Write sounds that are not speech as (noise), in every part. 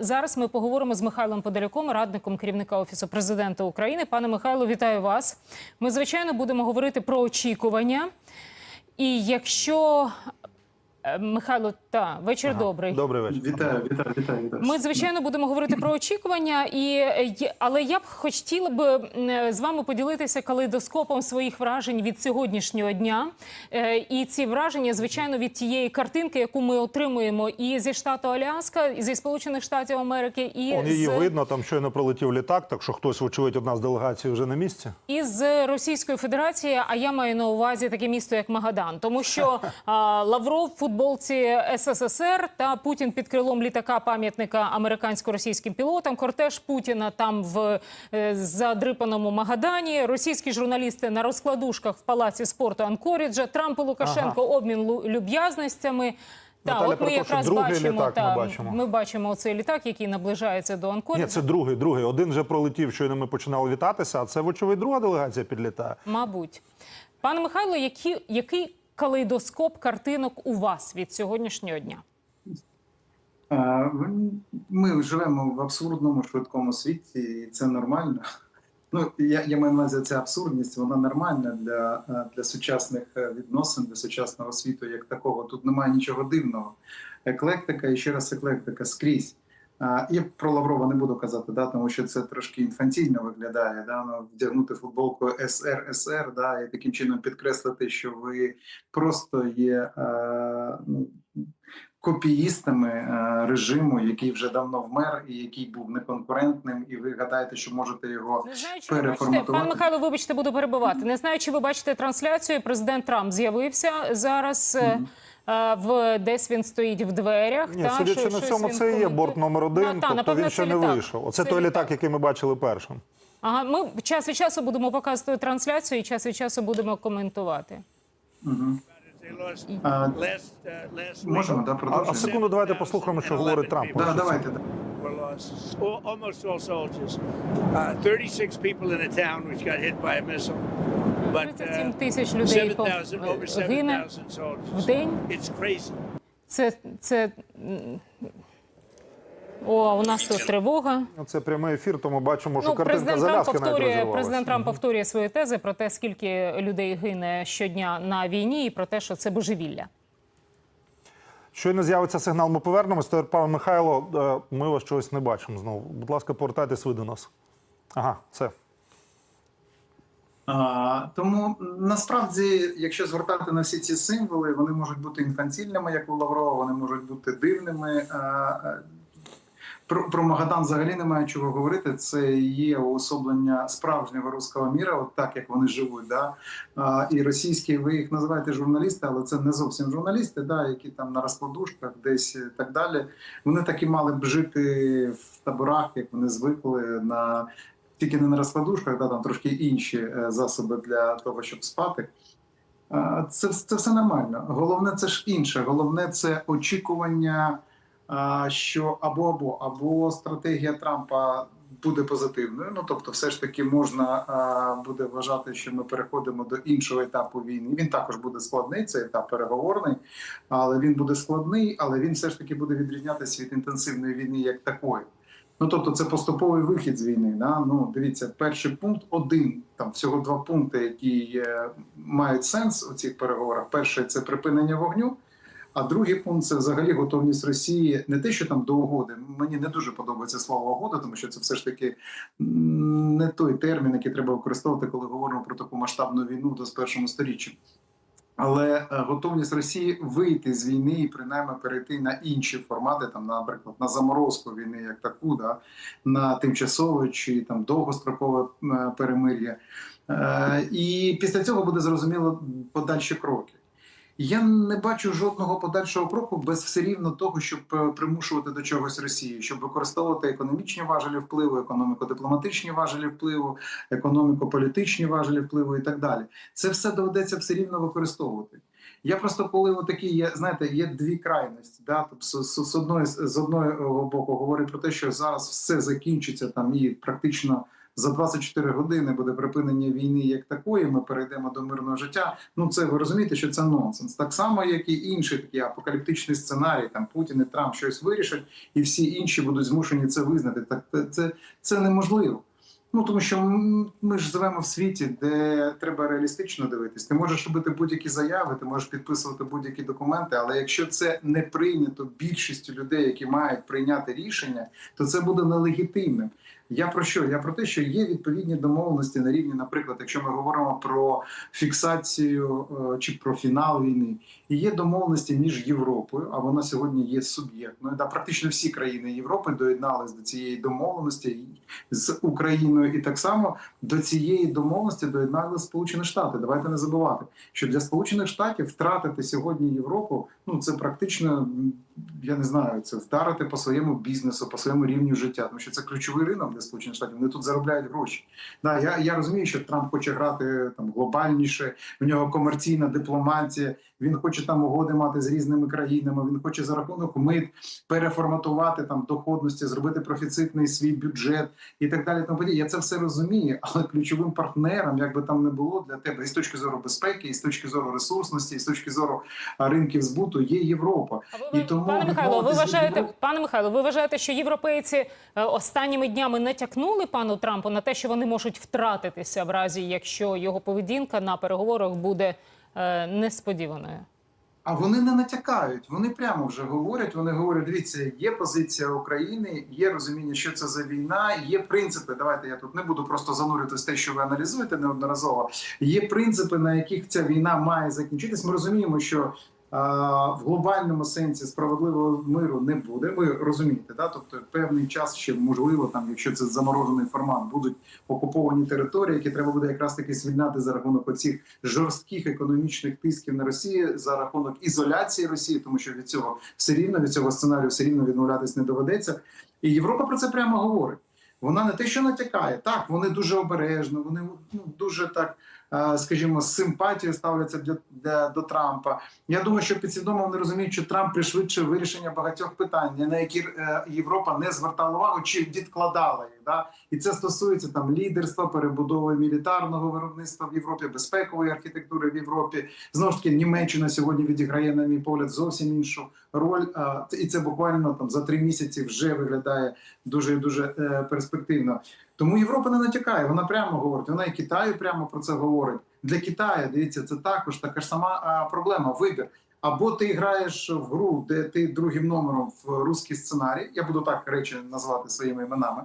зараз ми поговоримо з Михайлом Подоляком, радником керівника офісу президента України. Пане Михайло, вітаю вас. Ми звичайно будемо говорити про очікування. І якщо Михайло, та вечір добрий. Добрий вечір. Вітаю, вітаю, вітаю, вітаю. Ми звичайно будемо говорити про очікування, і е, але я б хотіла б з вами поділитися калейдоскопом своїх вражень від сьогоднішнього дня. Е, І ці враження, звичайно, від тієї картинки, яку ми отримуємо і зі штату Аляска, і зі Сполучених Штатів Америки, і Он її з видно, там щойно пролетів літак, так що хтось, вочевидь, одна з делегацій вже на місці. із Російської Федерації, а я маю на увазі таке місто, як Магадан, тому що (laughs) а, Лавров футболці СССР та Путін під крилом літака пам'ятника американсько-російським пілотам. Кортеж Путіна там в е, задрипаному Магадані. Російські журналісти на розкладушках в палаці спорту Анкоріджа. Трамп і Лукашенко обмін лу- люб'язностями. Та от ми якраз бачимо, літак ми та, бачимо. ми бачимо оцей літак, який наближається до Анкоріджа. Ні, це другий, другий. Один вже пролетів, щойно ми починали вітатися, а це, вочевидь, друга делегація підлітає. Мабуть, пане Михайло, які, який калейдоскоп картинок у вас від сьогоднішнього дня? Ми живемо в абсурдному швидкому світі, і це нормально. Ну, я, я маю на увазі, ця абсурдність, вона нормальна для, е, для сучасних е, відносин, для сучасного світу як такого. Тут немає нічого дивного. Еклектика і ще раз еклектика скрізь. Я про Лаврова не буду казати, да, тому що це трошки інфантільно виглядає. Да, ну, вдягнути футболку СРСР, да, і таким чином підкреслити, що ви просто є е, ну, копіїстами е, режиму, який вже давно вмер і який був неконкурентним, і ви гадаєте, що можете його Не знаю, чи переформатувати. пане Михайло, вибачте, буду перебивати. Не знаю, чи ви бачите трансляцію. Президент Трамп з'явився зараз. е, е, В десь він стоїть в дверях. Ні, та, судячи що- на цьому, він це і є борт номер один, Ну, та, тобто напевно, він ще не літак. вийшов. Оце Це той літак, літак. який ми бачили першим. Ага, ми час від часу будемо показувати трансляцію і час від часу будемо коментувати. Uh, А, Можемо, да, А, а секунду, давайте послухаємо, що говорить Трамп. Да, давайте. да. were lost. Almost all soldiers. Uh, 36 people in a town which got hit by a missile. But 37 uh, тисяч людей по- 7,000, over гине в день. Це, це... О, у нас тут тривога. Ну, Це прямий ефір, тому бачимо, що Ну, картинка президент з навіть повторює, розвивалася. президент Трамп повторює свої тези про те, скільки людей гине щодня на війні, і про те, що це божевілля. Щойно з'явиться сигнал, ми повернемось. Тепер, пане Михайло, е, ми вас чогось не бачимо знову. Будь ласка, повертайтесь ви до нас. Ага, це. Тому насправді, якщо звертати на всі ці символи, вони можуть бути інфантільними, як у Лаврова, вони можуть бути дивними. Про, про Магадан взагалі немає чого говорити. Це є уособлення справжнього руського міра, от так як вони живуть. Да? А, і російські, ви їх називаєте журналісти, але це не зовсім журналісти, да, які там на розкладушках десь і так далі. Вони так і мали б жити в таборах, як вони звикли на тільки не на розкладушках, да, там трошки інші е, засоби для того, щоб спати. Це, це все нормально. Головне, це ж інше. Головне це очікування, що або або або стратегія Трампа буде позитивною. Ну тобто, все ж таки можна буде вважати, що ми переходимо до іншого етапу війни. Він також буде складний, це етап переговорний, але він буде складний, але він все ж таки буде відрізнятися від інтенсивної війни як такої. Ну тобто, це поступовий вихід з війни. Да? Ну дивіться, перший пункт один, там всього два пункти, які е, мають сенс у цих переговорах. Перший це припинення вогню. А другий пункт це взагалі готовність Росії не те, що там до угоди. Мені не дуже подобається слово угода, тому що це все ж таки не той термін, який треба використовувати, коли говоримо про таку масштабну війну в 21 сторіччі. Але е, готовність Росії вийти з війни і принаймні перейти на інші формати, там, наприклад, на заморозку війни, як таку, да, на тимчасове чи там довгострокове е, перемир'я. Е, І після цього буде зрозуміло подальші кроки. Я не бачу жодного подальшого кроку без все рівно того, щоб е, примушувати до чогось Росію, щоб використовувати економічні важелі впливу, економіко-дипломатичні важелі впливу, економіко-політичні важелі впливу і так далі. Це все доведеться все рівно використовувати. Я просто коли отакі є, знаєте, є дві крайності. Да? Тобто, з, з одної з одного боку говорить про те, що зараз все закінчиться там і практично за 24 години буде припинення війни як такої. Ми перейдемо до мирного життя. Ну це ви розумієте, що це нонсенс. Так само, як і інші такі апокаліптичні сценарії, там Путін і Трамп щось вирішать, і всі інші будуть змушені це визнати. Так це, це, неможливо. Ну тому що ми ж живемо в світі, де треба реалістично дивитись. Ти можеш робити будь-які заяви, ти можеш підписувати будь-які документи, але якщо це не прийнято більшістю людей, які мають прийняти рішення, то це буде нелегітимним. Я про що? Я про те, що є відповідні домовленості на рівні, наприклад, якщо ми говоримо про фіксацію е, чи про фінал війни, і є домовленості між Європою, а вона сьогодні є суб'єктною. Да, практично всі країни Європи доєднались до цієї домовленості з Україною, і так само до цієї домовленості доєднались Сполучені Штати. Давайте не забувати, що для Сполучених Штатів втратити сьогодні Європу, ну це практично я не знаю, це вдарити по своєму бізнесу, по своєму рівню життя, тому що це ключовий ринок для Сполучених Штатів. Вони тут заробляють гроші. Да, я, я розумію, що Трамп хоче грати там глобальніше. В нього комерційна дипломатія. Він хоче там угоди мати з різними країнами. Він хоче за рахунок мит переформатувати там доходності, зробити профіцитний свій бюджет і так далі. Тому подібне. Я це все розумію, але ключовим партнером, як би там не було для тебе, і з точки зору безпеки, і з точки зору ресурсності, і з точки зору ринків збуту, є Європа. А ви, І тому пане Михайло, ви вважаєте, пане Михайло, ви вважаєте, що європейці е, останніми днями натякнули пану Трампу на те, що вони можуть втратитися в разі, якщо його поведінка на переговорах буде е, несподіваною? А вони не натякають, вони прямо вже говорять. Вони говорять: дивіться, є позиція України, є розуміння, що це за війна, є принципи. Давайте я тут не буду просто занурюватися те, що ви аналізуєте неодноразово. Є принципи, на яких ця війна має закінчитись. Ми розуміємо, що. В глобальному сенсі справедливого миру не буде. Ви розумієте, да? тобто певний час ще можливо, там, якщо це заморожений формат, будуть окуповані території, які треба буде якраз таки звільняти за рахунок оцих жорстких економічних тисків на Росію, за рахунок ізоляції Росії, тому що від цього все рівно від цього сценарію все рівно відмовлятись не доведеться. І Європа про це прямо говорить. Вона не те, що натякає, так вони дуже обережно, вони ну, дуже так, скажімо, з симпатією ставляться для, для до Трампа. Я думаю, що підсвідомо вони розуміють, що Трамп пришвидшує вирішення багатьох питань, на які е, Європа не звертала увагу чи відкладала їх. Да? І це стосується там лідерства, перебудови мілітарного виробництва в Європі, безпекової архітектури в Європі. Знову ж таки, Німеччина сьогодні відіграє, на мій погляд, зовсім іншу роль. І це буквально там за три місяці вже виглядає дуже дуже е, перспективно. Тому Європа не натякає, вона прямо говорить. Вона і Китаю прямо про це говорить. Для Китаю дивіться, це також така ж сама проблема. Вибір. Або ти граєш в гру, де ти другим номером в русський сценарій. Я буду так речі назвати своїми іменами.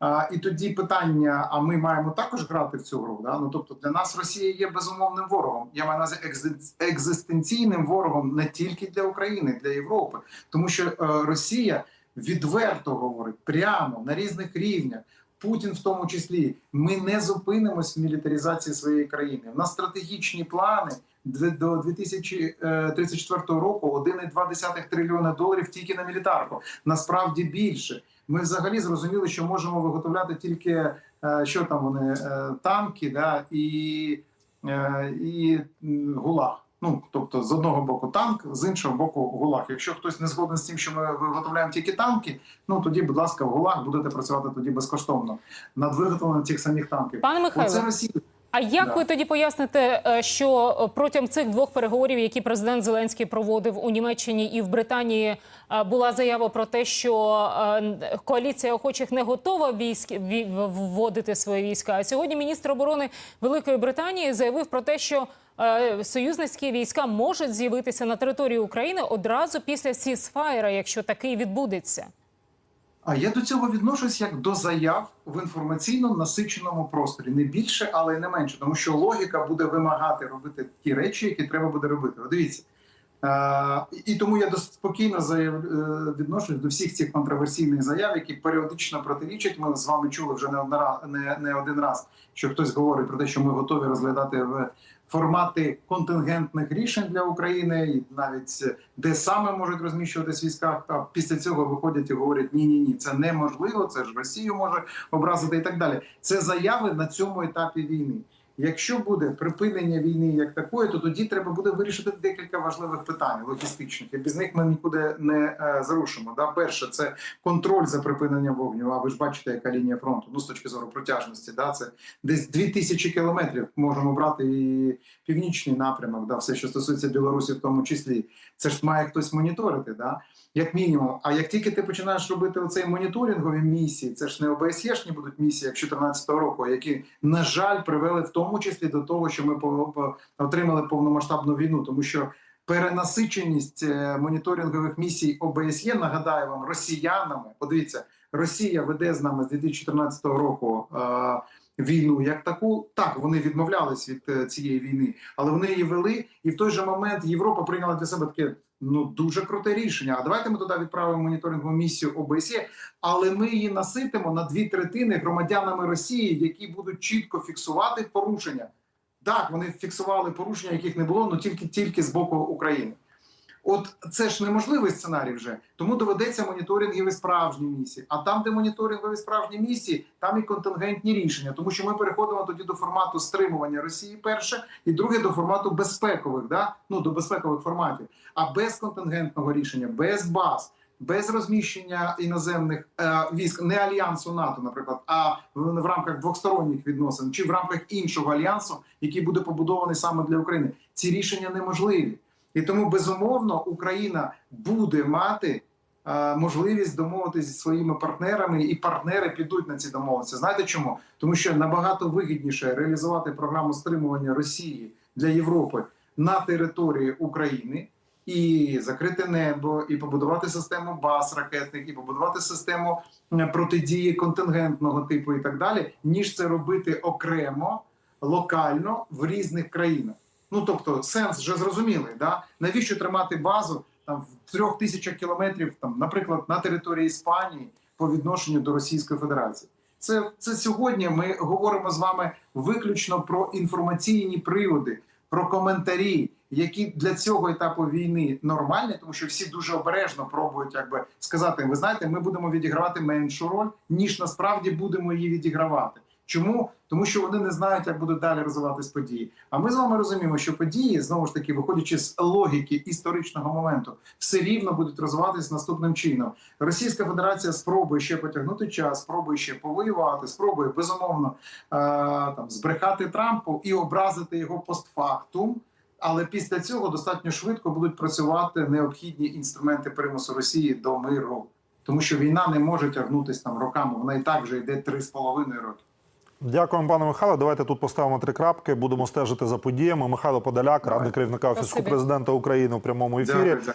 А, і тоді питання: а ми маємо також грати в цю гру? Да? Ну тобто для нас Росія є безумовним ворогом. Я маю на екзистенційним ворогом не тільки для України, для Європи, тому що е, Росія відверто говорить прямо на різних рівнях. Путін, в тому числі, ми не зупинимось в мілітаризації своєї країни. У нас стратегічні плани до 2034 року 1,2 трильйона доларів тільки на мілітарку. Насправді більше. Ми взагалі зрозуміли, що можемо виготовляти тільки е, що там вони е, танки, да і, е, і гулаг. Ну тобто, з одного боку танк, з іншого боку, гулаг. Якщо хтось не згоден з тим, що ми виготовляємо тільки танки, ну тоді, будь ласка, в гулаг будете працювати тоді безкоштовно над виготовленням цих самих танків. Пане Михайло, Оце Росія. А як Да. ви тоді поясните, е, що протягом цих двох переговорів, які президент Зеленський проводив у Німеччині і в Британії, е, була заява про те, що е, коаліція охочих не готова військ ві- вводити свої війська? А сьогодні міністр оборони Великої Британії заявив про те, що союзницькі війська можуть з'явитися на території України одразу після сісфаєра, якщо такий відбудеться. А я до цього відношусь як до заяв в інформаційно насиченому просторі, не більше, але й не менше, тому що логіка буде вимагати робити ті речі, які треба буде робити. Дивіться. І тому я спокійно заяв, е, відношусь до всіх цих контроверсійних заяв, які періодично протирічать. Ми з вами чули вже не, не один раз, що хтось говорить про те, що ми готові розглядати в формати контингентних рішень для України, і навіть е, де саме можуть розміщуватись війська. А після цього виходять і говорять: ні, ні, ні, це неможливо, це ж Росію може образити і так далі. Це заяви на цьому етапі війни. Якщо буде припинення війни як такої, то тоді треба буде вирішити декілька важливих питань логістичних. І без них ми нікуди не е, зрушимо. Да? Перше, це контроль за припиненням вогню. А ви ж бачите, яка лінія фронту, ну з точки зору протяжності, да? це десь 2000 кілометрів. Можемо брати і північний напрямок, да? все, що стосується Білорусі, в тому числі. Це ж має хтось моніторити, да? як мінімум. А як тільки ти починаєш робити оцей моніторингові місії, це ж не ОБСЄшні будуть місії, як 2014 року, які, на жаль, привели в тому числі до того, що ми отримали повномасштабну війну, тому що. Перенасиченість е, моніторингових місій ОБСЄ, нагадаю вам, росіянами. Подивіться, Росія веде з нами з 2014 року е, війну як таку. Так, вони відмовлялись від е, цієї війни, але вони її вели, і в той же момент Європа прийняла для себе таке ну дуже круте рішення. А давайте ми туди відправимо моніторингову місію ОБСЄ, але ми її наситимо на дві третини громадянами Росії, які будуть чітко фіксувати порушення. Так, вони фіксували порушення, яких не було, але тільки тільки з боку України. От це ж неможливий сценарій вже, тому доведеться моніторингові справжні місії. А там, де моніторингові справжні місії, там і контингентні рішення, тому що ми переходимо тоді до формату стримування Росії, перше, і друге до формату безпекових, да? ну до безпекових форматів. А без контингентного рішення, без баз, без розміщення іноземних е, військ, не альянсу НАТО, наприклад, а в, в рамках двосторонніх відносин чи в рамках іншого альянсу, який буде побудований саме для України, ці рішення неможливі. І тому безумовно Україна буде мати е, можливість домовитися зі своїми партнерами, і партнери підуть на ці домовленості. Знаєте чому? Тому що набагато вигідніше реалізувати програму стримування Росії для Європи на території України. І закрити небо, і побудувати систему баз ракетних, і побудувати систему е, протидії контингентного типу, і так далі, ніж це робити окремо, локально в різних країнах. Ну тобто, сенс вже зрозумілий. Да? Навіщо тримати базу там в трьох тисячах кілометрів, там, наприклад, на території Іспанії по відношенню до Російської Федерації? Це, це сьогодні ми говоримо з вами виключно про інформаційні приводи, про коментарі, які для цього етапу війни нормальні, тому що всі дуже обережно пробують якби сказати: ви знаєте, ми будемо відігравати меншу роль, ніж насправді будемо її відігравати. Чому? Тому що вони не знають, як будуть далі розвиватись події. А ми з вами розуміємо, що події, знову ж таки, виходячи з логіки історичного моменту, все рівно будуть розвиватись наступним чином. Російська Федерація спробує ще потягнути час, спробує ще повоювати, спробує безумовно е, там збрехати Трампу і образити його постфактум. Але після цього достатньо швидко будуть працювати необхідні інструменти примусу Росії до миру, тому що війна не може тягнутися там роками. Вона і так вже йде три з половиною роки. Дякуємо, пане Михайло. Давайте тут поставимо три крапки. Будемо стежити за подіями. Михайло Подоляк, радник керівника офісу президента України у прямому ефірі. Дякую, дякую.